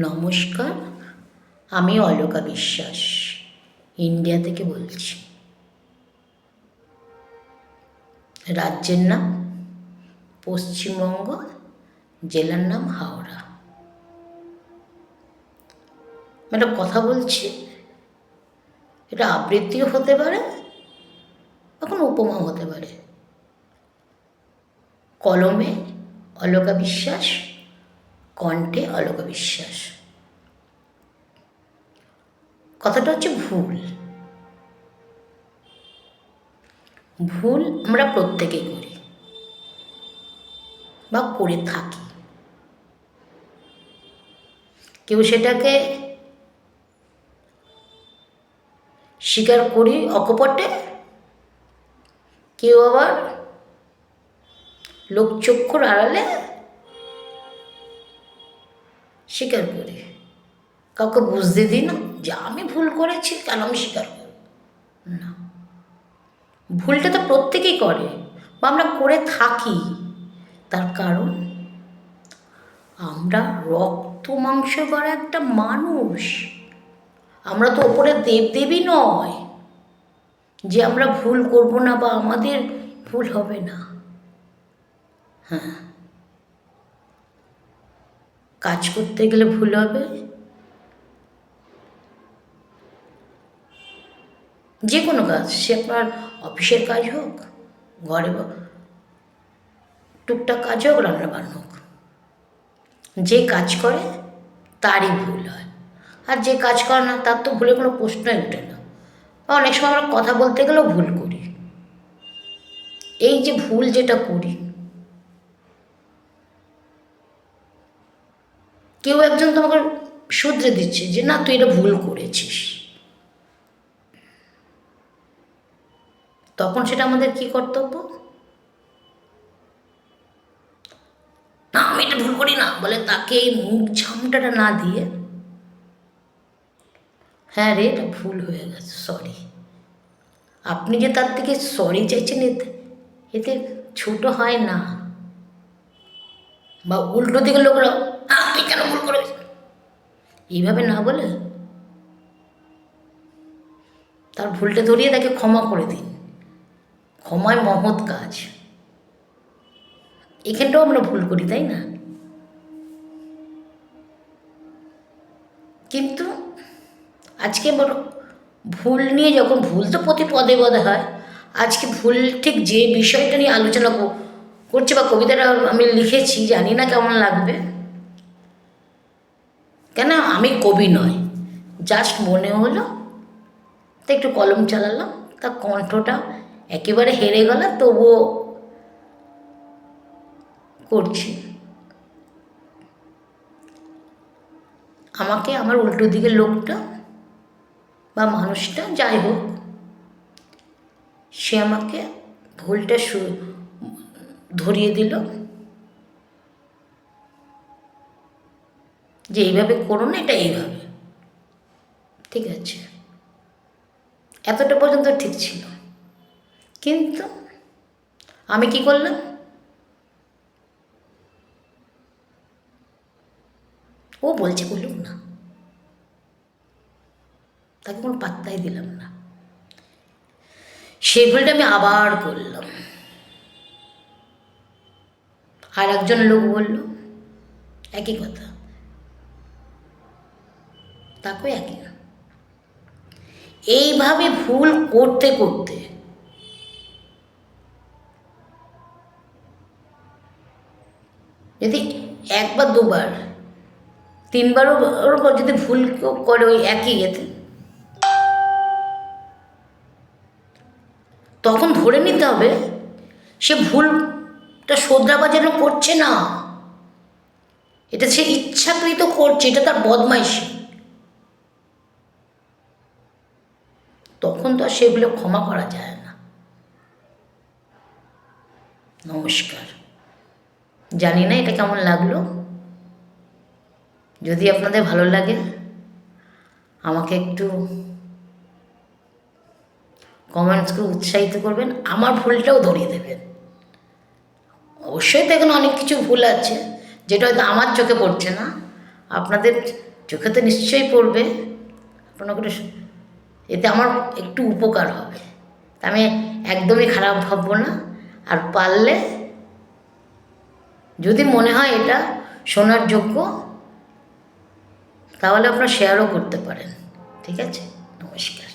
নমস্কার, আমি অলোকা বিশ্বাস, ইন্ডিয়া থেকে বলছি। রাজ্যের নাম পশ্চিমবঙ্গ, জেলার নাম হাওড়া। একটা কথা বলছি, এটা আবৃত্তিও হতে পারে এখন উপমা হতে পারে। কলমে অলোকা বিশ্বাস কণ্ঠে অলোক বিশ্বাস কথাটা হচ্ছে ভুল। ভুল আমরা প্রত্যেকে করি বা করে থাকি। কেউ সেটাকে স্বীকার করি অকপটে, কেউ আবার লোকচক্ষুর আড়ালে স্বীকার করি। কাউকে বুঝতে দিই না যে আমি ভুল করেছি, কেন আমি স্বীকার করব? না। ভুলটা তো প্রত্যেকেই করে বা আমরা করে থাকি। তার কারণ, আমরা রক্ত মাংস করা একটা মানুষ। আমরা তো ওপরে দেবদেবী নয় যে আমরা ভুল করব না বা আমাদের ভুল হবে না। হ্যাঁ। কাজ করতে গেলে ভুল হবে? যে কোনো কাজ, সে আপনার অফিসের কাজ হোক, ঘরে টুকটাক কাজ হোক রান্না বান্না হোক। যে কাজ করে, তারই ভুল হয়। আর যে কাজ করে না, তার তো ভুলের কোনো প্রশ্নই ওঠে না। বা অনেক সময় আমরা কথা বলতে গেলেও ভুল করি। এই যে ভুল যেটা করি কেউ একজন তোমাকে শুধরে দিচ্ছে যে না তুই এটা ভুল করেছিস। তখন সেটা আমাদের কি কর্তব্য? না আমি এটা ভুল করি না। বলে তাকে এই মুখ ঝামটাটা না দিয়ে হ্যাঁ রে এটা ভুল হয়ে গেছে সরি আপনি যে তার থেকে সরি চাইছেন এতে এতে ছোট হয় না। বা উল্টো দিকে লোকরা "আহ, তুই কেন এইভাবে না বলে তার ভুলটা ধরিয়ে তাকে ক্ষমা করে দিন। ক্ষমায় মহৎ কাজ। এখানটাও আমরা ভুল করি, তাই না? কিন্তু আজকে বড় ভুল নিয়ে যখন ভুল তো প্রতি পদে পদে হয়, আজকে ভুল ঠিক যে বিষয়টা নিয়ে আলোচনা কর- করছে বা কবিতাটা আমি লিখেছি, জানি না কেমন লাগবে। কেন আমি কবি নয় জাস্ট মনে হলো, তো একটু কলম চালালাম, তা কণ্ঠটা একেবারে হেরে গেল, তবুও করছি। আমাকে আমার উল্টো দিকের লোকটা বা মানুষটা, যাই হোক, সে আমাকে ভুলটা ধরিয়ে দিল। যে এইভাবে করো না, এটা এইভাবে। ঠিক আছে? এতটা পর্যন্ত ঠিক ছিল। কিন্তু আমি কি করলাম? ও বলছে বলুক না। তাকে কোনো পাত্তাই দিলাম না। সেই ভুলটা আমি আবার করলাম। আর একজন লোক বলল, একই কথা। তাকেও একই না এইভাবে ভুল করতে করতে যদি একবার, দুবার, তিনবারও ওর উপর যদি ভুল করে ওই একই ইয়েতে তখন ধরে নিতে হবে সে ভুলটা শোধরাবার যেন করছে না। এটা সে ইচ্ছাকৃত করছে, এটা তার বদমাইশি। তখন তো আর সেগুলো ক্ষমা করা যায় না। নমস্কার। জানি না এটা কেমন লাগল। যদি আপনাদের ভালো লাগে, আমাকে একটু কমেন্টস করে উৎসাহিত করবেন, আমার ভুলটাও ধরিয়ে দেবেন। অবশ্যই তো এখানে অনেক কিছু ভুল আছে, যেটা হয়তো আমার চোখে পড়ছে না। আপনাদের চোখে তো নিশ্চয়ই পড়বে। আপনাকে এতে আমার একটু উপকার হবে। আমি একদমই খারাপ ভাববো না। আর পারলে যদি মনে হয় এটা শোনার যোগ্য, তাহলে আপনারা শেয়ারও করতে পারেন। ঠিক আছে? নমস্কার।